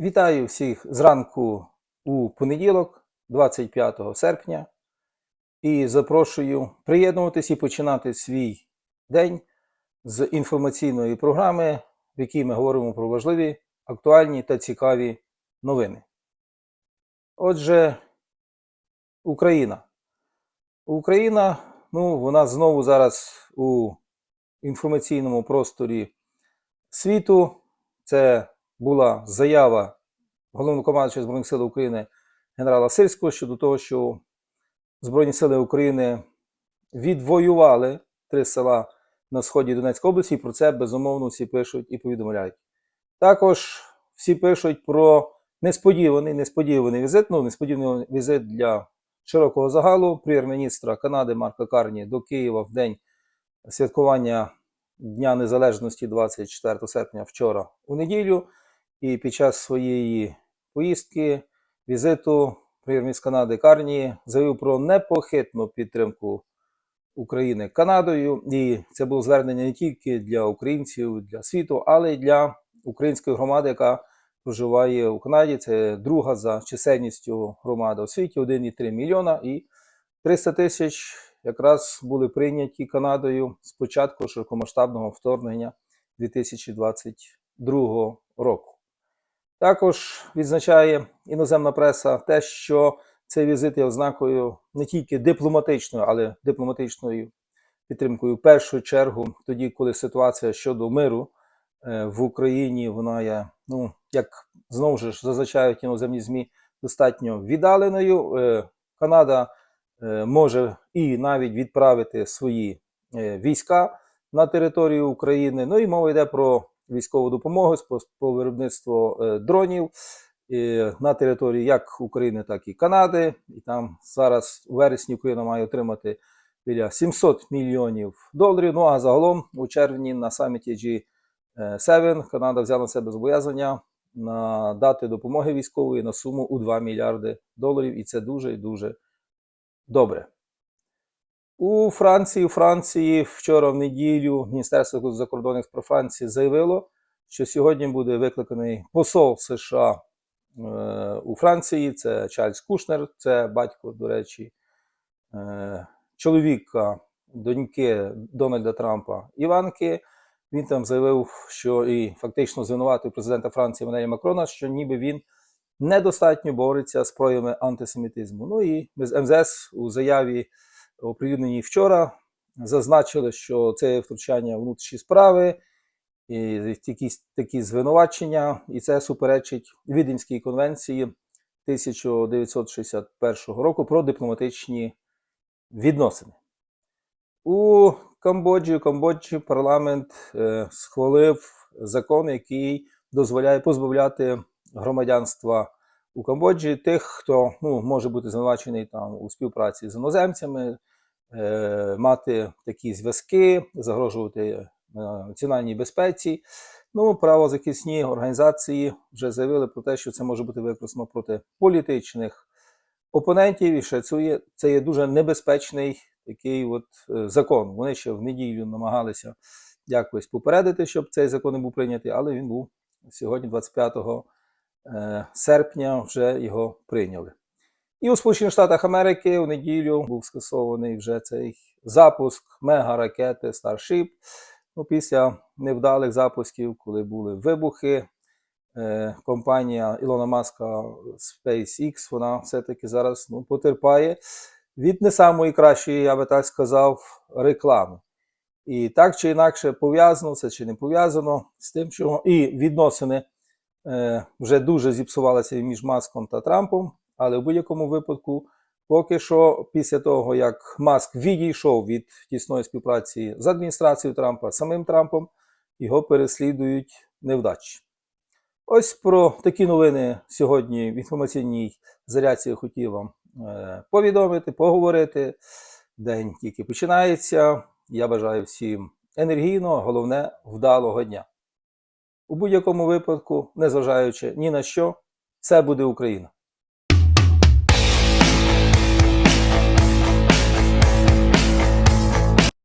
Вітаю всіх зранку у понеділок, 25 серпня, і запрошую приєднуватись і починати свій день з інформаційної програми, в якій ми говоримо про важливі, актуальні та цікаві новини. Отже, Україна. Україна, ну, вона знову зараз у інформаційному просторі світу. Це була заява головнокомандуючого Збройних сил України генерала Сирського щодо того, що Збройні сили України відвоювали три села на сході Донецької області, і про це безумовно всі пишуть і повідомляють. Також всі пишуть про несподіваний несподіваний візит, ну несподіваний візит для широкого загалу прем'єр-міністра Канади Марка Карні до Києва в день святкування Дня Незалежності 24 серпня вчора у неділю. І під час своєї поїздки, візиту прем'єр-міністр Канади Карні заявив про непохитну підтримку України Канадою. І це було звернення не тільки для українців, для світу, але й для української громади, яка проживає у Канаді. Це друга за чисельністю громада у світі 1,3 мільйона і 300 тисяч якраз були прийняті Канадою з початку широкомасштабного вторгнення 2022 року. Також відзначає іноземна преса те, що цей візит є ознакою не тільки дипломатичною, але дипломатичною підтримкою в першу чергу, тоді, коли ситуація щодо миру е, в Україні вона є, ну як знову ж зазначають іноземні ЗМІ, достатньо віддаленою. Е, Канада е, може і навіть відправити свої війська на територію України. Ну і мова йде про військову допомогу по, виробництву е, дронів е, на території як України, так і Канади. І там зараз у вересні Україна має отримати біля 700 мільйонів доларів. Ну а загалом у червні на саміті G7 Канада взяла на себе зобов'язання надати допомоги військової на суму у 2 мільярди доларів, і це дуже і дуже добре. У Франції, у Франції вчора в неділю Міністерство закордонних справ Франції заявило, що сьогодні буде викликаний посол США е, у Франції. Це Чарльз Кушнер, це батько, до речі, е, чоловіка доньки Дональда Трампа Іванки. Він там заявив, що і фактично звинуватив президента Франції Манелі Макрона, що ніби він недостатньо бореться з проявами антисемітизму. Ну і без МЗС у заяві оприлюдненій вчора зазначили, що це втручання внутрішні справи, і якісь такі звинувачення, і це суперечить Віденській конвенції 1961 року про дипломатичні відносини. У Камбоджі, у Камбоджі парламент е, схвалив закон, який дозволяє позбавляти громадянства у Камбоджі тих, хто ну, може бути звинувачений там у співпраці з іноземцями, мати такі зв'язки, загрожувати е, національній безпеці. Ну, правозахисні організації вже заявили про те, що це може бути використано проти політичних опонентів, і що це є, це є дуже небезпечний такий от е, закон. Вони ще в неділю намагалися якось попередити, щоб цей закон не був прийнятий, але він був сьогодні, 25 е, серпня, вже його прийняли. І у Сполучених Штатах Америки у неділю був скасований вже цей запуск мега-ракети Starship. Ну, після невдалих запусків, коли були вибухи, е, компанія Ілона Маска SpaceX, вона все-таки зараз ну, потерпає від не самої кращої, я би так сказав, реклами. І так чи інакше пов'язано це чи не пов'язано з тим, що і відносини е, вже дуже зіпсувалися між Маском та Трампом, але в будь-якому випадку, поки що, після того, як Маск відійшов від тісної співпраці з адміністрацією Трампа, самим Трампом, його переслідують невдачі. Ось про такі новини сьогодні в інформаційній зарядці я хотів вам е, повідомити, поговорити. День тільки починається. Я бажаю всім енергійного, головне вдалого дня. У будь-якому випадку, незважаючи ні на що, це буде Україна.